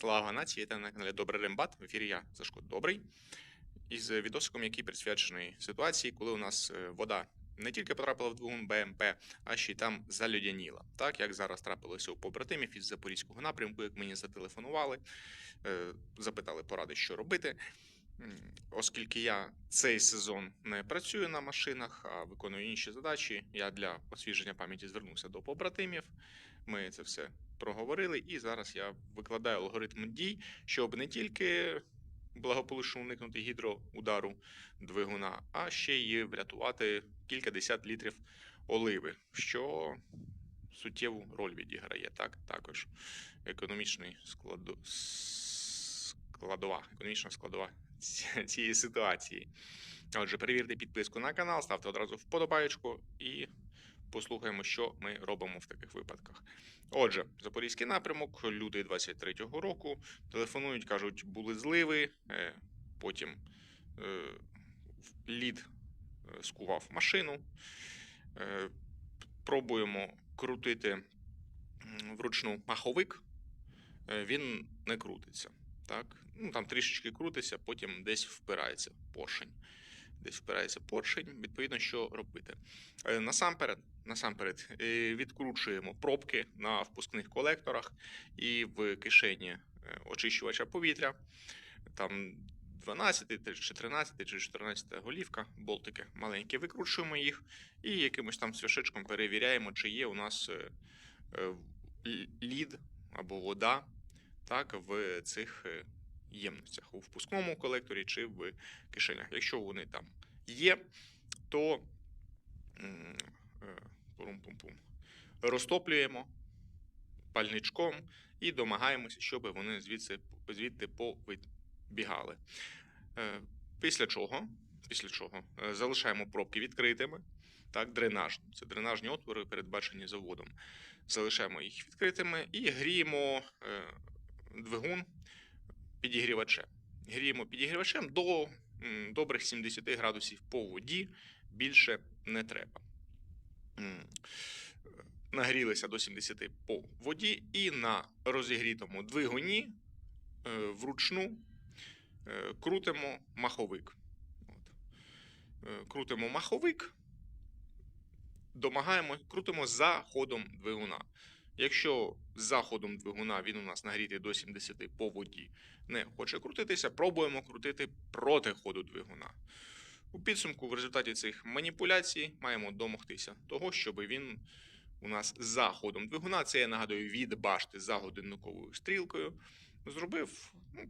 Слава нації, та на каналі Добрий Рембат. В ефірі я Сашко Добрий. Із відосиком, який присвячений ситуації, коли у нас е, вода не тільки потрапила в двигун БМП, а ще й там залюдяніла. Так як зараз трапилося у побратимів із запорізького напрямку, як мені зателефонували, е, запитали поради, що робити. Оскільки я цей сезон не працюю на машинах, а виконую інші задачі, я для освіження пам'яті звернувся до побратимів. Ми це все проговорили, і зараз я викладаю алгоритм дій, щоб не тільки благополучно уникнути гідроудару двигуна, а ще й врятувати кількадесят літрів оливи, що суттєву роль відіграє. Так, також економічний складу... складова, економічна складова ці- цієї ситуації. Отже, перевірте підписку на канал, ставте одразу вподобаєчку і послухаємо, що ми робимо в таких випадках. Отже, запорізький напрямок, люди 23-го року телефонують, кажуть, були зливи, е, потім е, лід е, скував машину. Пробуємо крутити вручну маховик, він не крутиться. Так? Ну, там трішечки крутиться, потім десь впирається поршень. Десь впирається поршень, відповідно, що робити. Насамперед, насамперед е, відкручуємо пробки на впускних колекторах і в кишені е, очищувача повітря. Там 12 чи 13 чи 14 голівка, болтики маленькі, викручуємо їх і якимось там свяшечком перевіряємо, чи є у нас е, лід або вода так, в цих ємностях у впускному колекторі чи в кишенях. Якщо вони там є, то м, пурум-пум-пум, розтоплюємо пальничком і домагаємося, щоб вони звідси звідти повибігали. Е, Після чого, після чого е, залишаємо пробки відкритими. Так, дренажні. Це дренажні отвори, передбачені заводом. Залишаємо їх відкритими і гріємо е, двигун підігрівачем. Гріємо підігрівачем до добрих 70 градусів по воді, більше не треба. Нагрілися до 70 по воді, і на розігрітому двигуні е, вручну е, крутимо маховик. От. Е, Крутимо маховик, домагаємо, крутимо за ходом двигуна. Якщо за ходом двигуна він у нас нагрітий до 70 по воді, не хоче крутитися, пробуємо крутити проти ходу двигуна. У підсумку, в результаті цих маніпуляцій, маємо домогтися того, щоб він у нас за ходом двигуна, це я нагадую від башти за годинниковою стрілкою, зробив ну,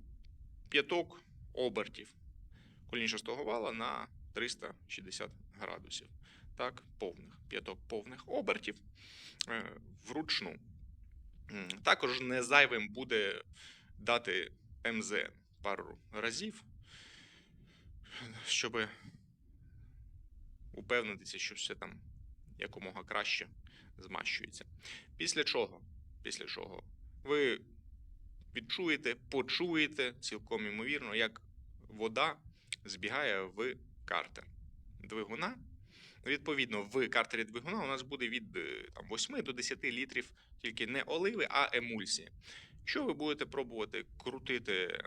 п'яток обертів колінчастого вала на 360 градусів. Так, повних п'яток повних обертів е, вручну. Також не зайвим буде дати МЗ пару разів, щоб упевнитися, що все там якомога краще змащується. Після чого? Після чого ви відчуєте, почуєте цілком імовірно, як вода збігає в картер двигуна. Відповідно, в картері двигуна у нас буде від е, там, 8 до 10 літрів тільки не оливи, а емульсії. Якщо ви будете пробувати крутити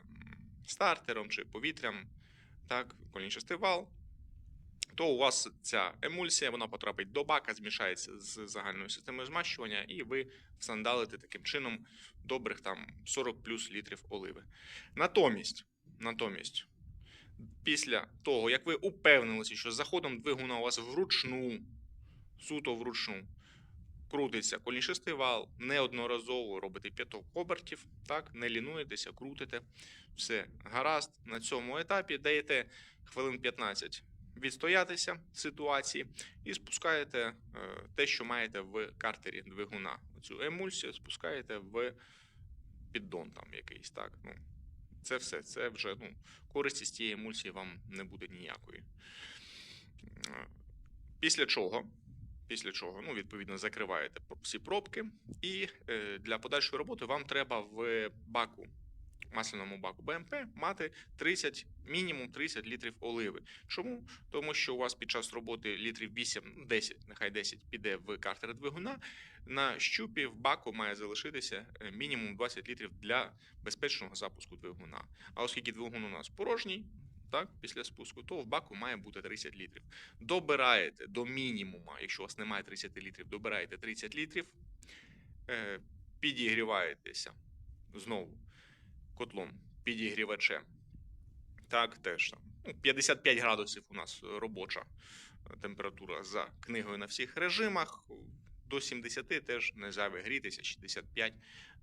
стартером чи повітрям, так, колінчастий вал, то у вас ця емульсія вона потрапить до бака, змішається з загальною системою змащування, і ви всандалите таким чином добрих там 40 плюс літрів оливи. Натомість, натомість, після того, як ви упевнилися, що за ходом двигуна у вас вручну, суто вручну, крутиться колінчастий вал, неодноразово робите п'яток обертів, так, не лінуєтеся, крутите, все гаразд. На цьому етапі даєте хвилин 15 відстоятися ситуації і спускаєте е, те, що маєте в картері двигуна. Цю емульсію спускаєте в піддон там якийсь, так. Ну, це все. Це вже ну, користі з цієї емульсії вам не буде ніякої. Е, Після чого, після чого, ну, відповідно, закриваєте всі пробки, і е, для подальшої роботи вам треба в баку масляному баку БМП мати 30, мінімум 30 літрів оливи. Чому? Тому що у вас під час роботи літрів 8, ну, 10, нехай 10 піде в картер двигуна. На щупі в баку має залишитися е, мінімум 20 літрів для безпечного запуску двигуна. А оскільки двигун у нас порожній, так, після спуску, то в баку має бути 30 літрів. Добираєте до мінімума, якщо у вас немає 30 літрів, добираєте 30 літрів, е, підігріваєтеся знову котлом, підігрівачем. Так, теж там. ну, 55 градусів у нас робоча температура за книгою на всіх режимах. До 70 теж не зайве грітися, 65,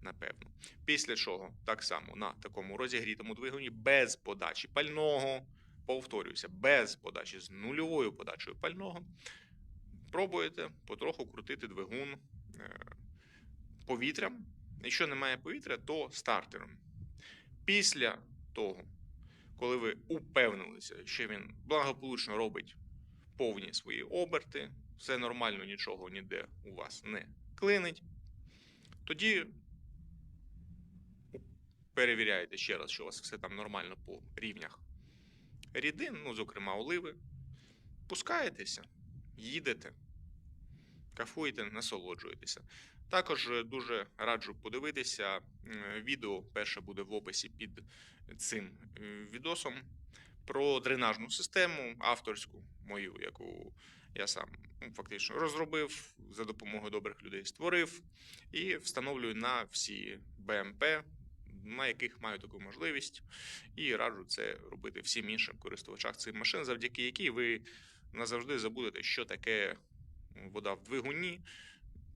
напевно. Після чого, так само на такому розігрітому двигуні, без подачі пального, повторююся, без подачі з нульовою подачею пального, пробуєте потроху крутити двигун е, повітрям. Якщо немає повітря, то стартером. Після того, коли ви упевнилися, що він благополучно робить повні свої оберти, все нормально, нічого ніде у вас не клинить, тоді перевіряєте ще раз, що у вас все там нормально по рівнях рідин, ну, зокрема, оливи, пускаєтеся, їдете, кафуєте, насолоджуєтеся. Також е, дуже раджу подивитися. е, Відео перше буде в описі під цим е, відосом про дренажну систему, авторську мою, яку я сам ну, фактично розробив за допомогою добрих людей, створив і встановлюю на всі БМП, на яких маю таку можливість, і раджу це робити всім іншим користувачам цих машин, завдяки якій ви назавжди забудете, що таке вода в двигуні,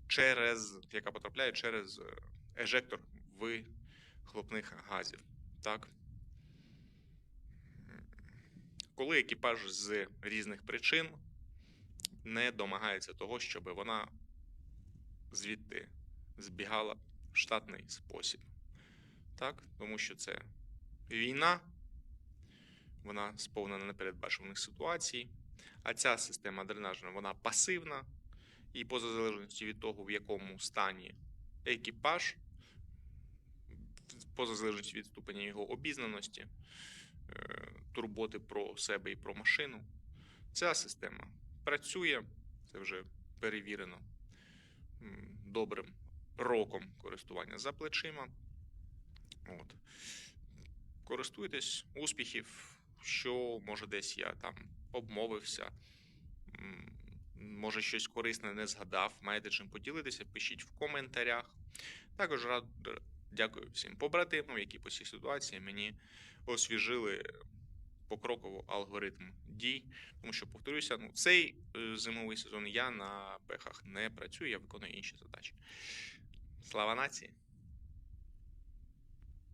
через яка потрапляє через е, ежектор вихлопних газів. Так? Коли екіпаж з різних причин не домагається того, щоб вона звідти збігала в штатний спосіб. Так? Тому що це війна, вона сповнена непередбачуваних ситуацій, а ця система дренажна вона пасивна, і поза залежністю від того, в якому стані екіпаж, поза залежністю від ступеня його обізнаності, е, турботи про себе і про машину, ця система працює, це вже перевірено добрим роком користування за плечима. От. Користуйтесь успіхів, що може десь я там обмовився. Може, щось корисне не згадав, маєте чим поділитися, пишіть в коментарях. Також рад дякую всім побратимам, які по цій ситуації мені освіжили покроково алгоритм дій. Тому що, повторюся, ну, цей е, зимовий сезон я на пехах не працюю, я виконую інші задачі. Слава нації!